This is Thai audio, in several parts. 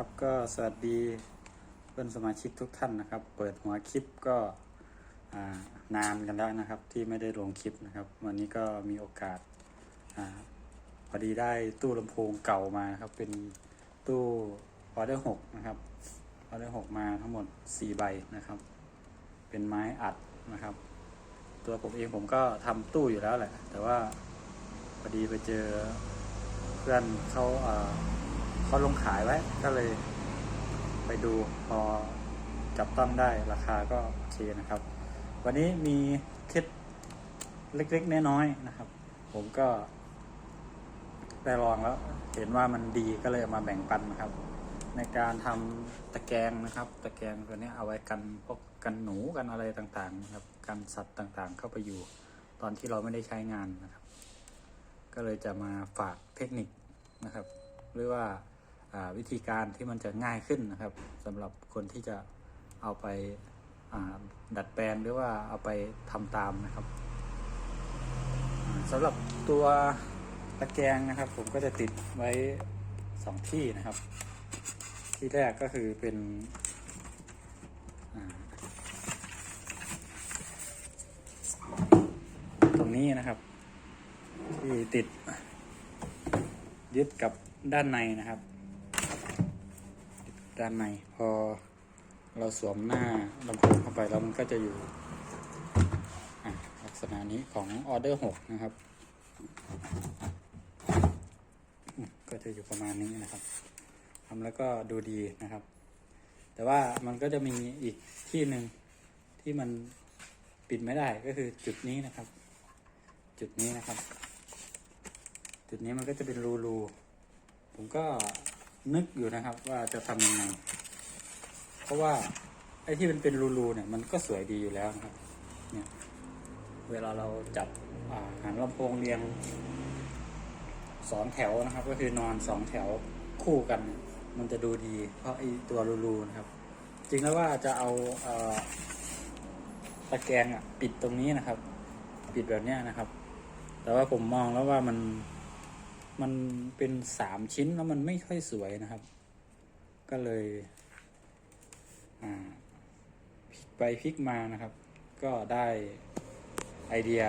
ครับก็สวัสดีเพื่อนสมาชิกทุกท่านนะครับ เปิดหัวคลิปก็นานกันแล้วนะครับ ที่ไม่ได้ลงคลิปนะครับ วันนี้ก็มีโอกาสอพอดีได้ตู้ลำโพงเก่ามาครับ เป็นตู้ออเดอร์หกนะครับออเดอร์หกมาทั้งหมดสี่ใบนะครับ เป็นไม้อัดนะครับ ตัวผมเองผมก็ทำตู้อยู่แล้วแหละ แต่ว่าพอดีไปเจอเพื่อนเขาอ่า เขาลงขายไว้ ก็เลยไปดูพอจับต้องได้ราคาก็โอเคนะครับ วันนี้มีเคล็ดเล็กๆน้อยๆนะครับ ผมก็ได้ลองแล้ว เห็นว่ามันดีก็เลยเอามาแบ่งปันนะครับ ในการทำตะแกรงนะครับ ตะแกรงตัวนี้เอาไว้กันพวกกันหนูกันอะไรต่างๆนะครับกันสัตว์ต่างๆ เข้าไปอยู่ ตอนที่เราไม่ได้ใช้งานนะครับ ก็เลยจะมาฝากเทคนิคนะครับ หรือว่า วิธีการที่มันจะง่ายขึ้นนะครับสำหรับคนที่จะเอาไปาดัดแปลงหรือว่าเอาไปทำตามนะครับสำหรับตัวตะแกรงนะครับ ผมก็จะติดไว้สองที่นะครับ ที่แรกก็คือเป็นตรงนี้นะครับ ที่ติดยึดกับด้านในนะครับ ด้านใน พอเราสวมหน้าลำโพงเข้าไปแล้วมันก็จะอยู่อะลักษณะนี้ของออเดอร์หกนะครับ ก็จะอยู่ประมาณนี้นะครับทำแล้วก็ดูดีนะครับ แต่ว่ามันก็จะมีอีกที่หนึ่งที่มันปิดไม่ได้ก็คือจุดนี้นะครับ จุดนี้นะครับ จุดนี้มันก็จะเป็นรูรูๆผมก็ นึกอยู่นะครับ ว่าจะทำยังไง เพราะว่าไอ้ที่มันเป็นรูๆเนี่ย มันก็สวยดีอยู่แล้วนะครับ เนี่ย เวลาเราจับหางลำโพงเรียงสองแถวนะครับ ก็คือนอนสองแถวคู่กัน มันจะดูดี เพราะไอ้ตัวรูๆนะครับ จริงแล้วว่าจะเอาเอตะแกรงอะ ปิดตรงนี้นะครับ ปิดแบบเนี้ยนะครับ แต่ว่าผมมองแล้วว่ามัน มันเป็นสามชิ้นแล้วมันไม่ค่อยสวยนะครับ ก็เลยพลิกไปพลิกมานะครับ ก็ได้ไอเดีย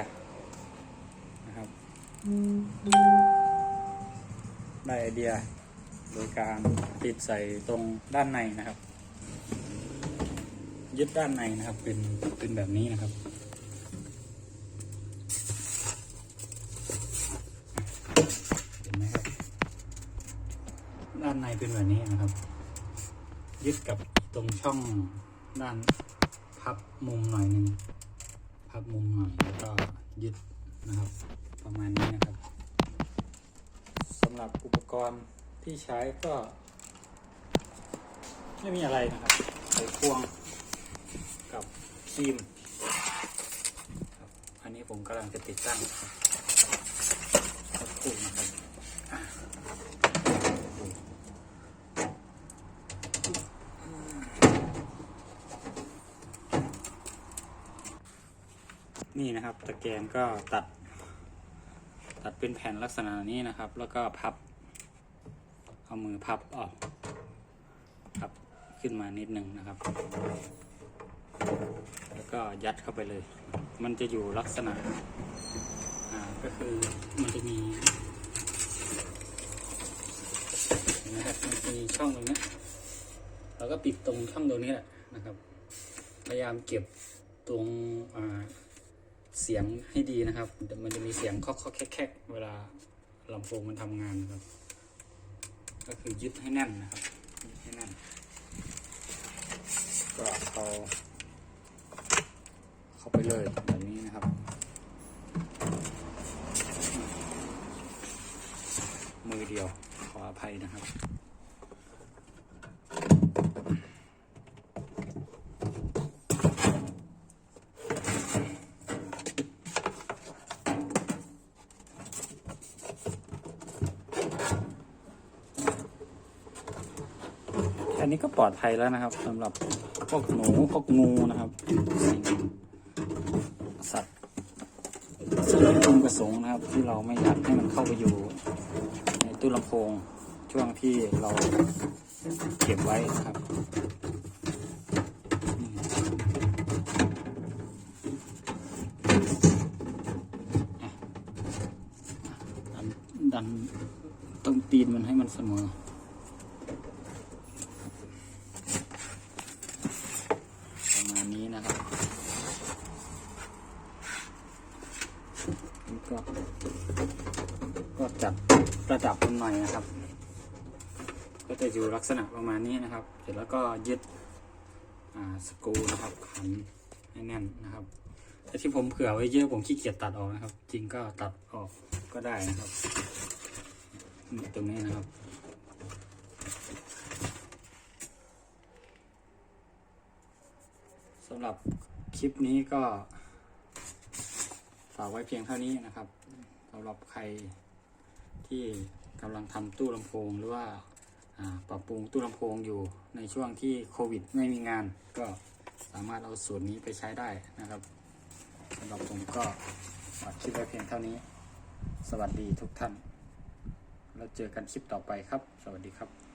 นะครับ ได้ไอเดียโดยการติดใส่ตรงด้านในนะครับ ยึดด้านในนะครับ เป็นเป็นแบบนี้นะครับานในเป็นแบบนี้นะครับ ยึดกับตรงช่องด้านพับมุมหน่อยหนึ่งพับมุมหน่อยแล้วก็ยึดนะครับ ประมาณนี้นะครับสำหรับอุปกรณ์ที่ใช้ก็ ไม่มีอะไรนะครับไขควงกับครีมอันนี้ผมกำลังจะติดตั้งครับสักครู่นะครับ นี่นะครับ ตะแกรงก็ตัด ตัดเป็นแผ่นลักษณะนี้นะครับ แล้วก็พับ เอามือพับออกพับขึ้นมานิดหนึ่งนะครับ แล้วก็ยัดเข้าไปเลย มันจะอยู่ลักษณะอ่าก็คือมันจะมีเห็นไหมครับมันจะมีช่องตรงนี้เราก็ปิดตรงช่องตรงนี้แหละนะครับ พยายามเก็บตรงอ่า เสียงให้ดีนะครับ มันจะมีเสียงเคาะเคาะแคกแคกเวลาลำโพงมันทำงานครับ ก็คือยึดให้แน่นนะครับยึดให้แน่น ก็เอาเข้าไปเลยแบบนี้นะครับ มือเดียวขออภัยนะครับ นี้ก็ปลอดภัยแล้วนะครับสำหรับพวกหนูพวกงูนะครับ สัตว์สิ่งที่พึงประสงค์นะครับ ที่เราไม่อยากให้มันเข้าไปอยู่ ในตู้ลำโพงช่วงที่เราเก็บไว้นะครับดันดันตรงตีนมันให้มันเสมอ ประมาณนี้นะครับแล้วก็ ก็จัดระดับมัน หน่อยนะครับ ก็จะอยู่ลักษณะประมาณนี้นะครับ เสร็จแล้วก็ยึดสกรูนะครับขันให้แน่นนะครับแต่ที่ผมเผื่อไว้เยอะผมขี้เกียจตัดออกนะครับ จริงก็ตัดออกก็ได้นะครับตรงนี้นะครับสำหรับคลิปนี้ก็ฝากไว้เพียงเท่านี้นะครับสำหรับใครที่ กำลังทำตู้ลำโพงหรือว่าปรับปรุงตู้ลำโพงอยู่ในช่วงที่โควิดไม่มีงาน ก็สามารถเอาสูตรนี้ไปใช้ได้นะครับสำหรับผมก็ฝากคลิปไว้เพียงเท่านี้ สวัสดีทุกท่าน แล้วเจอกันคลิปต่อไปครับ สวัสดีครับ